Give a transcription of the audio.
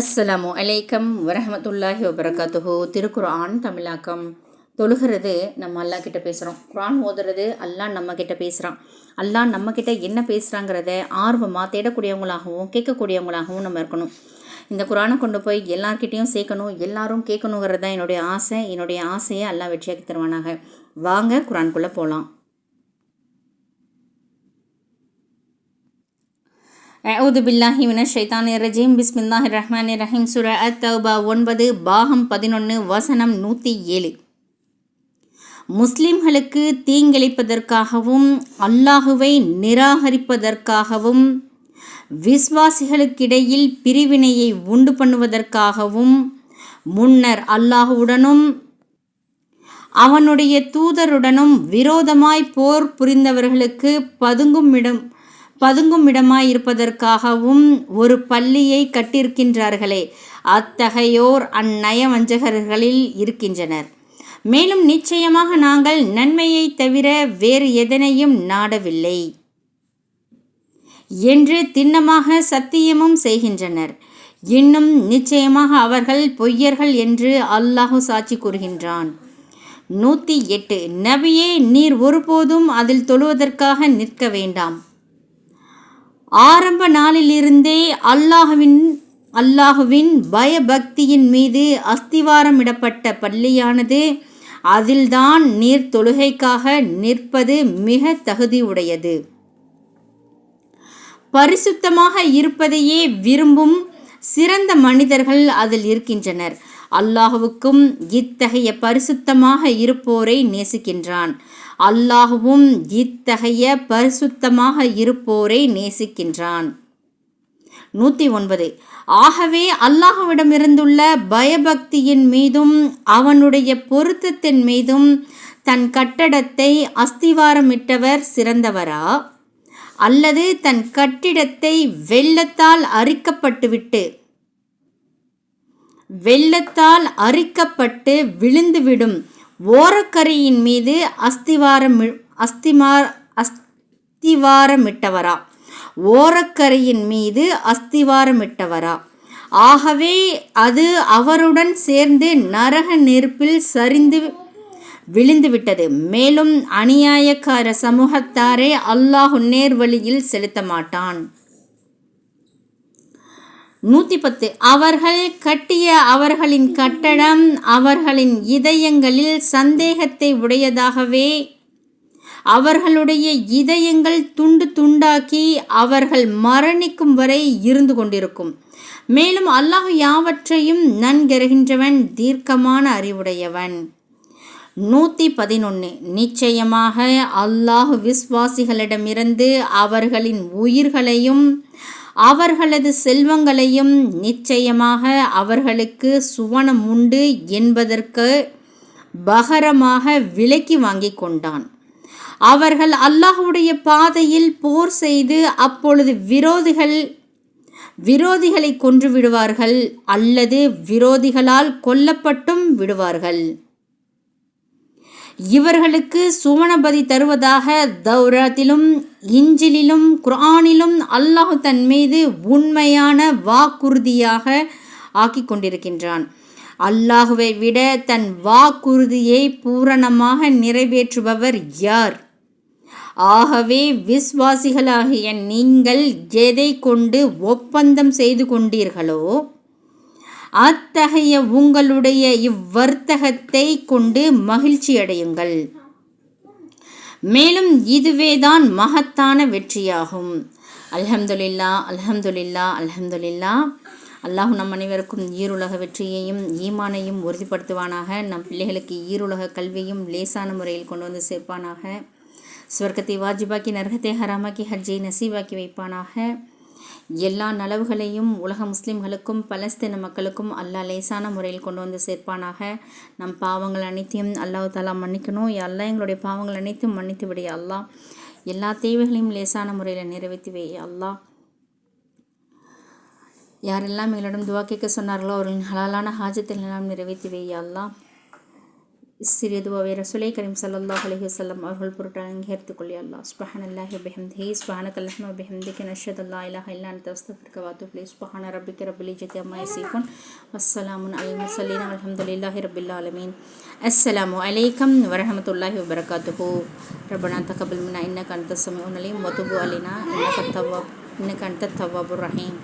அஸ்ஸலாமு அலைக்கம் வரமத்துல்லாஹி வபரகாத்துஹு. திருக்குர்ஆன் தமிழாக்கம். தொழுகிறது நம்ம அல்லாஹ் கிட்ட பேசுகிறோம் குரான் ஓதுறது அல்லாஹ் நம்ம கிட்ட பேசுகிறான் அல்லா நம்ம கிட்ட என்ன பேசுகிறாங்கிறத ஆர்வமாக தேடக்கூடியவங்களாகவும் கேட்கக்கூடியவங்களாகவும் நம்ம இருக்கணும். இந்த குரானை கொண்டு போய் எல்லார்கிட்டேயும் சேர்க்கணும் எல்லாரும் கேட்கணுங்கிறது தான் என்னுடைய ஆசை. என்னுடைய ஆசையை அல்லா வெற்றியாக்கி தருவானாக. வாங்க குரான்குள்ளே போகலாம் அவுது பில்லாஹி வின ஷைத்தானி ரஜீம். பிஸ்மில்லாஹி ரஹ்மான் ரஹீம். சுர அத்தௌபா ஒன்பது பாகம் பதினொன்று வசனம் நூற்றி ஏழு. முஸ்லிம்களுக்கு தீங்கிழைப்பதற்காகவும் அல்லாஹுவை நிராகரிப்பதற்காகவும் விஸ்வாசிகளுக்கிடையில் பிரிவினையை உண்டு பண்ணுவதற்காகவும் முன்னர் அல்லாஹுடனும் அவனுடைய தூதருடனும் விரோதமாய் போர் புரிந்தவர்களுக்கு பதுங்கும் இடம் பதுங்கும் இடமாயிருப்பதற்காகவும் ஒரு பள்ளியை கட்டியிருக்கின்றார்களே அத்தகையோர் அந்நயவஞ்சகர்களில் இருக்கின்றனர். மேலும் நிச்சயமாக நாங்கள் நன்மையை தவிர வேறு எதனையும் நாடவில்லை. என்று திண்ணமாக சத்தியமும் செய்கின்றனர். இன்னும் நிச்சயமாக அவர்கள் பொய்யர்கள் என்று அல்லாஹு சாட்சி கூறுகின்றான். நூற்றி எட்டு நபியே நீர் ஒருபோதும் அதில் தொழுவதற்காக நிற்க வேண்டாம். ஆரம்ப நாளிலிருந்தே அல்லாஹுவின் அல்லாஹுவின் பயபக்தியின் மீது அஸ்திவாரமிடப்பட்ட பள்ளியானது அதில்தான் நீர் தொழுகைக்காக நிற்பது மிக தகுதியுடையது. பரிசுத்தமாக இருப்பதையே விரும்பும் சிறந்த மனிதர்கள் அதில் இருக்கின்றனர். அல்லாஹுவுக்கும் இத்தகைய பரிசுத்தமாக இருப்போரை நேசிக்கின்றான். அல்லாஹுவும் இத்தகைய பரிசுத்தமாக இருப்போரை நேசிக்கின்றான். நூற்றி ஒன்பது ஆகவே அல்லாஹுவிடமிருந்துள்ள பயபக்தியின் மீதும் அவனுடைய பொருத்தத்தின் மீதும் தன் கட்டடத்தை அஸ்திவாரமிட்டவர் சிறந்தவரா? அல்லது தன் கட்டிடத்தை வெள்ளத்தால் அரிக்கப்பட்டுவிட்டு வெள்ளத்தால் அரிக்கப்பட்டு விழுந்துவிடும் ஓரக்கரையின் மீது அஸ்திவாரம் அஸ்திமார் அஸ்திவாரமிட்டவரா? ஓரக்கரையின் மீது அஸ்திவாரமிட்டவரா? ஆகவே அது அவருடன் சேர்ந்து நரக நெருப்பில் சரிந்து விழுந்துவிட்டது. மேலும் அநியாயக்கார சமூகத்தாரை அல்லாஹு நேர்வழியில் செலுத்த மாட்டான் நூற்றி பத்து அவர்கள் கட்டிய அவர்களின் கட்டடம் அவர்களின் இதயங்களில் சந்தேகத்தை உடையதாகவே அவர்களுடைய இதயங்கள் துண்டு துண்டாக்கி அவர்கள் மரணிக்கும் வரை இருந்து கொண்டிருக்கும். மேலும் அல்லாஹ் யாவற்றையும் நன்கருகின்றவன் தீர்க்கமான அறிவுடையவன். நூற்றி பதினொன்று நிச்சயமாக அல்லாஹ் விஸ்வாசிகளிடமிருந்து அவர்களின் உயிர்களையும் அவர்களது செல்வங்களையும் நிச்சயமாக அவர்களுக்கு சுவனம் உண்டு என்பதற்கு பகரமாக விலக்கி வாங்கி கொண்டான். அவர்கள் அல்லாஹுடைய பாதையில் போர் செய்து அப்பொழுது விரோதிகள் விரோதிகளை கொன்று விடுவார்கள் அல்லது விரோதிகளால் கொல்லப்பட்டும் விடுவார்கள். இவர்களுக்கு சுவனபதி தருவதாக தௌராத்திலும் இஞ்சிலும் குரானிலும் அல்லாஹ் தன் மீது உண்மையான வாக்குறுதியாக ஆக்கி கொண்டிருக்கின்றான். அல்லாஹுவை விட தன் வாக்குறுதியை பூரணமாக நிறைவேற்றுபவர் யார்? ஆகவே விஸ்வாசிகளாகிய நீங்கள் எதை கொண்டு ஒப்பந்தம் செய்து கொண்டீர்களோ அத்தகைய உங்களுடைய இவ்வர்த்தகத்தை கொண்டு மகிழ்ச்சியடையுங்கள். மேலும் இதுவேதான் மகத்தான வெற்றியாகும். அல்ஹம்துலில்லா அல்ஹம்துலில்லா அல்ஹம்துலில்லா. அல்லாஹ் நம் அனைவருக்கும் ஈருலக வெற்றியையும் ஈமானையும் உறுதிப்படுத்துவானாக. நம் பிள்ளைகளுக்கு ஈருலக கல்வியும் லேசான முறையில் கொண்டு வந்து சேர்ப்பானாக. ஸ்வர்க்கத்தை வாஜிபாக்கி நரகத்தை ஹராமாக்கி ஹஜ்ஜை நசீவாக்கி வைப்பானாக. எல்லா நலவுகளையும் உலக முஸ்லிம்களுக்கும் பலஸ்தீன மக்களுக்கும் அல்லா லேசான முறையில் கொண்டு வந்து சேர்ப்பானாக. நம் பாவங்கள் அனைத்தையும் அல்லாஹ் தாலா மன்னிக்கணும். எல்லாம் எங்களுடைய பாவங்கள் அனைத்தும் மன்னித்து விடைய அல்லா எல்லா தேவைகளையும் லேசான முறையில் நிறைவேற்றி வை அல்லா யாரெல்லாம் எங்களிடம் துவா கேட்க சொன்னார்களோ அவர்களின் ஹலாலான ஹாஜத்தில் எல்லாம் நிறைவேற்றி வை அல்லா சிறிய துவாவை ரசுலை கரீம் சல்லாஹ் அலிஹசல்லம் அவர்கள் பொருட்டால் அங்கீகரித்துக் கொள்ளி அல்லா அல்லாஹ். சுபஹானல்லாஹி வபிஹம்திஹி சுபஹானக அல்லாஹும்ம வபிஹம்திக நஷத் அல்லா இல்லாஹ் இல்லா அன்த அஸ்தக்ஃபிருக வ அத்தூபு இலைக் சுபஹான ரப்பிக ரப்பில் இஸ்ஸத்தி அம்மா யசிஃபூன். வஸ்ஸலாமுன் அலல் முர்சலீன் வல்ஹம்துலில்லாஹி ரப்பில் ஆலமீன். அஸ்ஸலாமு அலைக்கும் வரஹமத்துல்லாஹி வபரகாத்துஹு. ரபனா தகப்பல் மின்னா இன்ன கண்ட சமயம் அலீம் வ அலினா இன்ன இன்னக தவ்வாப் இன்னக அன்த தவ்வாபுர் ரஹீம்.